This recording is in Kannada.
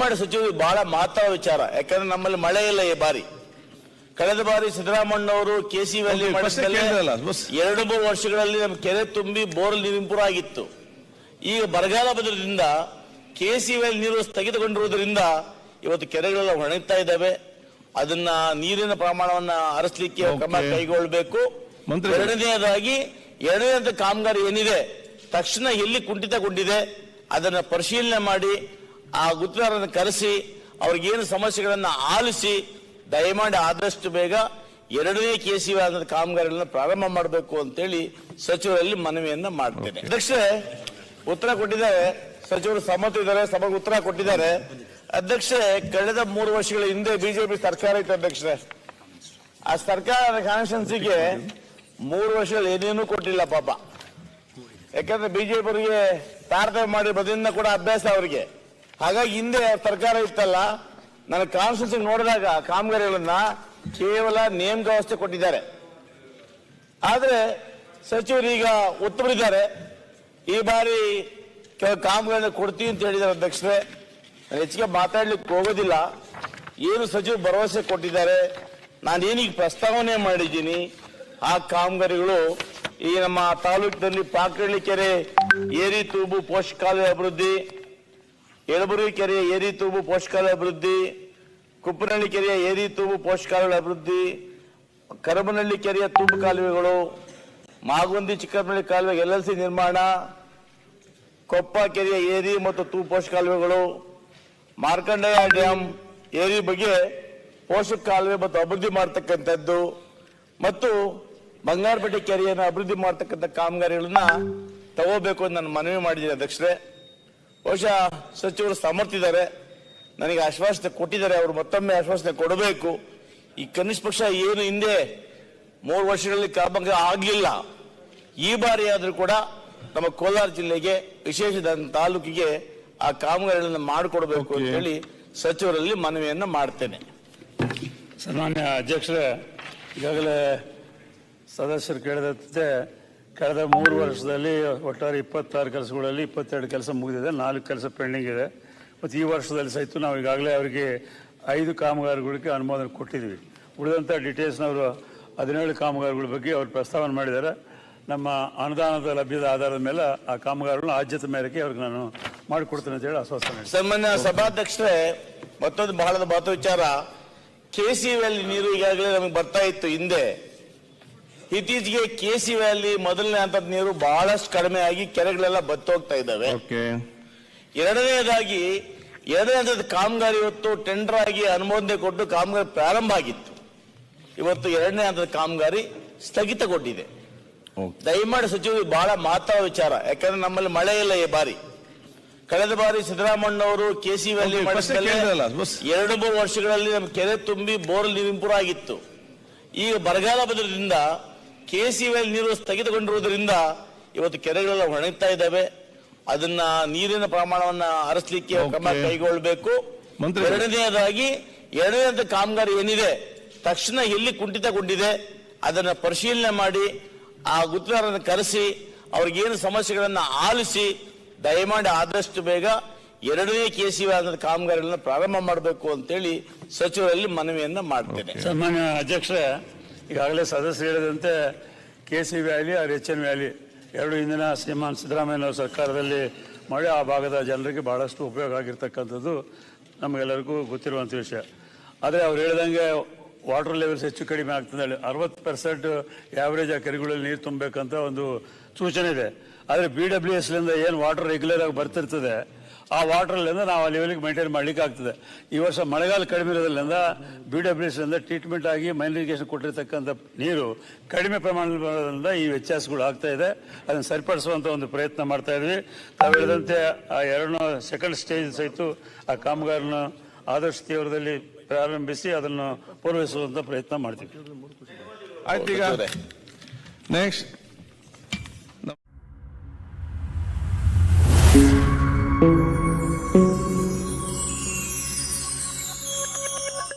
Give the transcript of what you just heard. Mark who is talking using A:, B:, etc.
A: ಮಾಡಿ ಸಚಿವರು ಬಹಳ ಮಹತ್ವ ವಿಚಾರ. ಯಾಕಂದ್ರೆ ನಮ್ಮಲ್ಲಿ ಮಳೆ ಇಲ್ಲ ಈ ಬಾರಿ. ಕಳೆದ ಬಾರಿ ಸಿದ್ದರಾಮಣ್ಣವರು ಕೆಸಿ ವ್ಯಾಲಿ. ಎರಡು ಮೂರು ವರ್ಷಗಳಲ್ಲಿ ನಮ್ಮ ಕೆರೆ ತುಂಬಿ ಬೋರ್ ನೀರು ಇಂಪ್ರೂವ್ ಆಗಿತ್ತು. ಈಗ ಬರಗಾಲ ಬದಲದಿಂದ ಕೆಸಿ ವ್ಯಾಲಿ ನೀರು ಸ್ಥಗಿತಗೊಂಡಿರುವುದರಿಂದ ಇವತ್ತು ಕೆರೆಗಳೆಲ್ಲ ಒಣಗ್ತಾ ಇದ್ದಾವೆ. ಅದನ್ನ ನೀರಿನ ಪ್ರಮಾಣವನ್ನ ಅರಸಲಿಕ್ಕೆ ಕ್ರಮ. ಕೈಗೊಳ್ಳಬೇಕು.
B: ಎರಡನೇದಾಗಿ
A: ಎರಡನೆಯದಾಗಿ ಎರಡನೇ ಕಾಮಗಾರಿ ಏನಿದೆ ತಕ್ಷಣ ಎಲ್ಲಿ ಕುಂಠಿತಗೊಂಡಿದೆ ಅದನ್ನ ಪರಿಶೀಲನೆ ಮಾಡಿ ಆ ಗುತ್ತಿಗೆದಾರರನ್ನು ಕರೆಸಿ ಅವ್ರಿಗೇನು ಸಮಸ್ಯೆಗಳನ್ನು ಆಲಿಸಿ ದಯಮಾಡಿ ಆದಷ್ಟು ಬೇಗ ಎರಡನೇ ಕೆ ಕೆಸಿ ಕಾಮಗಾರಿಗಳನ್ನ ಪ್ರಾರಂಭ ಮಾಡಬೇಕು ಅಂತೇಳಿ ಸಚಿವರಲ್ಲಿ ಮನವಿಯನ್ನ ಮಾಡ್ತೇನೆ. ಅಧ್ಯಕ್ಷರೇ ಉತ್ತರ ಕೊಟ್ಟಿದ್ದಾರೆ. ಸಚಿವರು ಸಮ್ಮತ ಇದ್ದಾರೆ ಸಭೆಗೆ ಉತ್ತರ ಕೊಟ್ಟಿದ್ದಾರೆ. ಅಧ್ಯಕ್ಷರೇ ಕಳೆದ ಮೂರು ವರ್ಷಗಳ ಹಿಂದೆ ಬಿಜೆಪಿ ಸರ್ಕಾರ ಇತ್ತು ಅಧ್ಯಕ್ಷರೇ. ಆ ಸರ್ಕಾರ ಕಾನ್ಸ್ಟಿಟ್ಯೂನ್ಸಿಗೆ ಮೂರು ವರ್ಷಗಳು ಏನೇನೂ ಕೊಟ್ಟಿಲ್ಲ ಪಾಪ. ಯಾಕಂದ್ರೆ ಬಿಜೆಪಿ ಅವರಿಗೆ ತಾರತಮ್ಯ ಮಾಡಿ ಬದಿಯಿಂದ ಕೂಡ ಅಭ್ಯಾಸ ಅವರಿಗೆ. ಹಾಗಾಗಿ ಹಿಂದೆ ಸರ್ಕಾರ ಇತ್ತಲ್ಲ, ನನ್ನ ಕಾನ್ಸ್ಟಿಟ್ಯೂನ್ಸಿ ನೋಡಿದಾಗ ಕಾಮಗಾರಿಗಳನ್ನ ಕೇವಲ ನೇಮಕ ವ್ಯವಸ್ಥೆ ಕೊಟ್ಟಿದ್ದಾರೆ. ಆದ್ರೆ ಸಚಿವರು ಈಗ ಉತ್ತಮರಿದ್ದಾರೆ ಈ ಬಾರಿ ಕೆಲವು ಕಾಮಗಾರಿನ ಕೊಡ್ತೀವಿ ಅಂತ ಹೇಳಿದ್ದಾರೆ ಅಧ್ಯಕ್ಷರೇ. ನಾನು ಹೆಚ್ಚಿಗೆ ಮಾತಾಡ್ಲಿಕ್ಕೆ ಹೋಗೋದಿಲ್ಲ. ಏನು ಸಚಿವರು ಭರವಸೆ ಕೊಟ್ಟಿದ್ದಾರೆ. ನಾನು ಏನೀಗ ಪ್ರಸ್ತಾವನೆ ಮಾಡಿದ್ದೀನಿ, ಆ ಕಾಮಗಾರಿಗಳು ಈ ನಮ್ಮ ತಾಲೂಕಿನಲ್ಲಿ ಪಾಕಳ್ಳಿ ಕೆರೆ, ಏರಿ, ತೂಬು, ಪೋಷಕಾಲಯ ಅಭಿವೃದ್ಧಿ ಯಳಬುರ್ಗಿ ಕೆರೆಯ ಏರಿ ತೂಬು ಪೋಷಕಾಲ ಅಭಿವೃದ್ಧಿ, ಕುಪ್ಪನಹಳ್ಳಿ ಕೆರೆಯ ಏರಿ ತೂಬು ಪೋಷಕಾಲಗಳ ಅಭಿವೃದ್ಧಿ, ಕರಬನಹಳ್ಳಿ ಕೆರೆಯ ತೂಬು ಕಾಲುವೆಗಳು ಮಾಗುಂದಿ ಚಿಕ್ಕಪ್ಪನಹಳ್ಳಿ ಕಾಲುವೆ ಎಲ್ ಎಲ್ ಸಿ ನಿರ್ಮಾಣ, ಕೊಪ್ಪ ಕೆರೆಯ ಏರಿ ಮತ್ತು ತೂಬು ಪೋಷಕಾಲುವೆಗಳು ಮಾರ್ಕಂಡೇಯ ಡ್ಯಾಮ್ ಏರಿ ಬಗ್ಗೆ ಪೋಷಕ ಕಾಲುವೆ ಮತ್ತು ಅಭಿವೃದ್ಧಿ ಮಾಡತಕ್ಕಂಥದ್ದು ಮತ್ತು ಬಂಗಾರಪೇಟೆ ಕೆರೆಯನ್ನು ಅಭಿವೃದ್ಧಿ ಮಾಡತಕ್ಕಂಥ ಕಾಮಗಾರಿಗಳನ್ನ ತಗೋಬೇಕು ಅಂತ ನಾನು ಮನವಿ ಮಾಡಿದ್ದೀನಿ ಅಧ್ಯಕ್ಷರೇ. ಬಹುಶಃ ಸಚಿವರು ಸಮರ್ಥಿದ್ದಾರೆ. ನನಗೆ ಆಶ್ವಾಸನೆ ಕೊಟ್ಟಿದ್ದಾರೆ. ಅವರು ಮತ್ತೊಮ್ಮೆ ಆಶ್ವಾಸನೆ ಕೊಡಬೇಕು. ಈ ಕನಿಷ್ಠ ಪಕ್ಷ ಏನು ಹಿಂದೆ ಮೂರು ವರ್ಷಗಳಲ್ಲಿ ಕಾಮಗಾರಿ ಆಗಿಲ್ಲ ಈ ಬಾರಿ ಆದರೂ ಕೂಡ ನಮ್ಮ ಕೋಲಾರ ಜಿಲ್ಲೆಗೆ ವಿಶೇಷ ತಾಲೂಕಿಗೆ ಆ ಕಾಮಗಾರಿಗಳನ್ನು ಮಾಡಿಕೊಡ್ಬೇಕು ಅಂತ ಹೇಳಿ ಸಚಿವರಲ್ಲಿ ಮನವಿಯನ್ನು ಮಾಡ್ತೇನೆ.
C: ಸನ್ಮಾನ್ಯ ಅಧ್ಯಕ್ಷರೇ ಈಗಾಗಲೇ ಸದಸ್ಯರು ಕೇಳಿದಂತೆ ಕಳೆದ ಮೂರು ವರ್ಷದಲ್ಲಿ ಒಟ್ಟಾರೆ ಇಪ್ಪತ್ತಾರು ಕೆಲಸಗಳಲ್ಲಿ ಇಪ್ಪತ್ತೆರಡು ಕೆಲಸ ಮುಗಿದಿದೆ, ನಾಲ್ಕು ಕೆಲಸ ಪೆಂಡಿಂಗ್ ಇದೆ. ಮತ್ತು ಈ ವರ್ಷದಲ್ಲಿ ಸಹಿತ ನಾವು ಈಗಾಗಲೇ ಅವರಿಗೆ ಐದು ಕಾಮಗಾರಿಗಳಿಗೆ ಅನುಮೋದನೆ ಕೊಟ್ಟಿದ್ದೀವಿ. ಉಳಿದಂಥ ಡಿಟೇಲ್ಸ್ನವರು ಹದಿನೇಳು ಕಾಮಗಾರಿಗಳ ಬಗ್ಗೆ ಅವರು ಪ್ರಸ್ತಾವನೆ ಮಾಡಿದ್ದಾರೆ. ನಮ್ಮ ಅನುದಾನದ ಲಭ್ಯದ ಆಧಾರದ ಮೇಲೆ ಆ ಕಾಮಗಾರಿಗಳನ್ನ ಆದ್ಯತೆ ಮೇರೆಗೆ ಅವ್ರಿಗೆ ನಾನು ಮಾಡಿಕೊಡ್ತೇನೆ ಅಂತ ಹೇಳಿ ಆಶ್ವಾಸನೆ
A: ಸನ್ಮಾನ್ಯ ಸಭಾಧ್ಯಕ್ಷರೇ, ಮತ್ತೊಂದು ಬಹಳ ಮಹತ್ವ ವಿಚಾರ ಕೆಸಿ ವೆಲ್ ನೀರು ಈಗಾಗಲೇ ನಮಗೆ ಬರ್ತಾ ಇತ್ತು ಹಿಂದೆ. ಇತ್ತೀಚೆಗೆ ಕೆಸಿ ವ್ಯಾಲಿ ಮೊದಲನೇ ಹಂತದ ನೀರು ಬಹಳಷ್ಟು ಕಡಿಮೆ ಆಗಿ ಕೆರೆಗಳೆಲ್ಲ ಬತ್ತೋಗ್ತಾ ಇದ್ದಾವೆ. ಎರಡನೇದಾಗಿ ಎರಡನೇ ಹಂತದ ಕಾಮಗಾರಿ ಇವತ್ತು ಟೆಂಡರ್ ಆಗಿ ಅನುಮೋದನೆ ಕೊಟ್ಟು ಕಾಮಗಾರಿ ಪ್ರಾರಂಭ ಆಗಿತ್ತು. ಇವತ್ತು ಎರಡನೇ ಹಂತದ ಕಾಮಗಾರಿ ಸ್ಥಗಿತಗೊಂಡಿದೆ. ದಯಮಾಡಿ ಸಚಿವರು ಬಹಳ ಮಾತಾ ವಿಚಾರ. ಯಾಕಂದ್ರೆ ನಮ್ಮಲ್ಲಿ ಮಳೆ ಇಲ್ಲ ಈ ಬಾರಿ. ಕಳೆದ ಬಾರಿ ಸಿದ್ದರಾಮಣ್ಣವರು ವ್ಯಾಲಿ ಮಾಡಿದ್ಮೇಲೆ
B: ಕೇಳಿದ್ರಲ್ಲ, ಬಸ್.
A: ಎರಡು ಮೂರು ವರ್ಷಗಳಲ್ಲಿ ನಮ್ಮ ಕೆರೆ ತುಂಬಿ ಬೋರ್ ನೀರು ಇಂಪ್ರೂವ್ ಆಗಿತ್ತು. ಈಗ ಬರಗಾಲ ಕೆಸಿ ವ್ಯಾಲಿ ನೀರು ಸ್ಥಗಿತಗೊಂಡಿರುವುದರಿಂದ ಇವತ್ತು ಕೆರೆಗಳೆಲ್ಲ ಒಣಗ್ತಾ ಇದ್ದಾವೆ. ಅದನ್ನ ನೀರಿನ ಪ್ರಮಾಣವನ್ನ ಹರಿಸಲಿಕ್ಕೆ ಕ್ರಮ. ಕೈಗೊಳ್ಳಬೇಕು.
B: ಎರಡನೇದಾಗಿ
A: ಎರಡನೆಯದಾಗಿ ಎರಡನೇ ಕಾಮಗಾರಿ ಏನಿದೆ ತಕ್ಷಣ ಎಲ್ಲಿ ಕುಂಠಿತಗೊಂಡಿದೆ ಅದನ್ನ ಪರಿಶೀಲನೆ ಮಾಡಿ ಆ ಗುತ್ತಿಗೆದಾರರನ್ನು ಕರೆಸಿ ಅವ್ರಿಗೇನು ಸಮಸ್ಯೆಗಳನ್ನ ಆಲಿಸಿ ದಯಮಾಡಿ ಆದಷ್ಟು ಬೇಗ ಎರಡನೇ ಕೆ ಸಿ ಕಾಮಗಾರಿಗಳನ್ನ ಪ್ರಾರಂಭ ಮಾಡಬೇಕು ಅಂತೇಳಿ ಸಚಿವರಲ್ಲಿ ಮನವಿಯನ್ನ ಮಾಡ್ತೇನೆ.
C: ಸನ್ಮಾನ್ಯ ಅಧ್ಯಕ್ಷರೇ ಈಗಾಗಲೇ ಸದಸ್ಯರು ಹೇಳಿದಂತೆ K C valley R H N valley ಎರಡು ಇಂದಿನ ಶ್ರೀಮಾನ್ ಸಿದ್ದರಾಮಯ್ಯ ಸರ್ಕಾರದಲ್ಲಿ ಮಾಡಿ ಆ ಭಾಗದ ಜನರಿಗೆ ಭಾಳಷ್ಟು ಉಪಯೋಗ ಆಗಿರ್ತಕ್ಕಂಥದ್ದು ನಮಗೆಲ್ಲರಿಗೂ ಗೊತ್ತಿರುವಂಥ ವಿಷಯ. ಆದರೆ ಅವ್ರು ಹೇಳ್ದಂಗೆ ವಾಟರ್ ಲೆವೆಲ್ಸ್ ಹೆಚ್ಚು ಕಡಿಮೆ ಆಗ್ತದೆ ಹೇಳಿ, ಅರವತ್ತು ಪರ್ಸೆಂಟ್ ಆ್ಯಾವ್ರೇಜ್ ಆ ಕೆರೆಗಳಲ್ಲಿ ನೀರು ತುಂಬಬೇಕಂತ ಒಂದು ಸೂಚನೆ ಇದೆ. ಆದರೆ ಬಿ ಡಬ್ಲ್ಯೂ ಎಸ್ಲಿಂದ ಏನು ವಾಟರ್ ರೆಗ್ಯುಲರ್ ಆಗಿ ಬರ್ತಿರ್ತದೆ ಆ ವಾಟ್ರಲ್ಲಿಂದ ನಾವು ಆ ಲೆವೆಲ್ಗೆ ಮೇಂಟೈನ್ ಮಾಡ್ಲಿಕ್ಕೆ ಆಗ್ತದೆ ಈ ವರ್ಷ ಮಳೆಗಾಲ ಕಡಿಮೆ ಇರೋದ್ರಿಂದ ಬಿ ಡಬ್ಲ್ಯೂ ಎಸ್ ಟ್ರೀಟ್ಮೆಂಟ್ ಆಗಿ ಮೈನರಿಗೇಷನ್ ಕೊಟ್ಟಿರ್ತಕ್ಕಂಥ ನೀರು ಕಡಿಮೆ ಪ್ರಮಾಣದಲ್ಲಿ ಬರೋದ್ರಿಂದ ಈ ವ್ಯತ್ಯಾಸಗಳು ಆಗ್ತಾ ಇದೆ. ಅದನ್ನು ಸರಿಪಡಿಸುವಂತ ಒಂದು ಪ್ರಯತ್ನ ಮಾಡ್ತಾ ಇದ್ವಿ. ತಾವು ಹೇಳಿದಂತೆ ಆ ಎರಡನೋ ಸೆಕೆಂಡ್ ಸ್ಟೇಜ್ ಸಹಿತ ಆ ಕಾಮಗಾರನ ಆದರ್ಶ ತೀವ್ರದಲ್ಲಿ ಪ್ರಾರಂಭಿಸಿ ಅದನ್ನು ಪೂರ್ವಹಿಸುವಂತ ಪ್ರಯತ್ನ ಮಾಡ್ತೀವಿ.
B: ಆಯ್ತು ಈಗ ನೆಕ್ಸ್ಟ್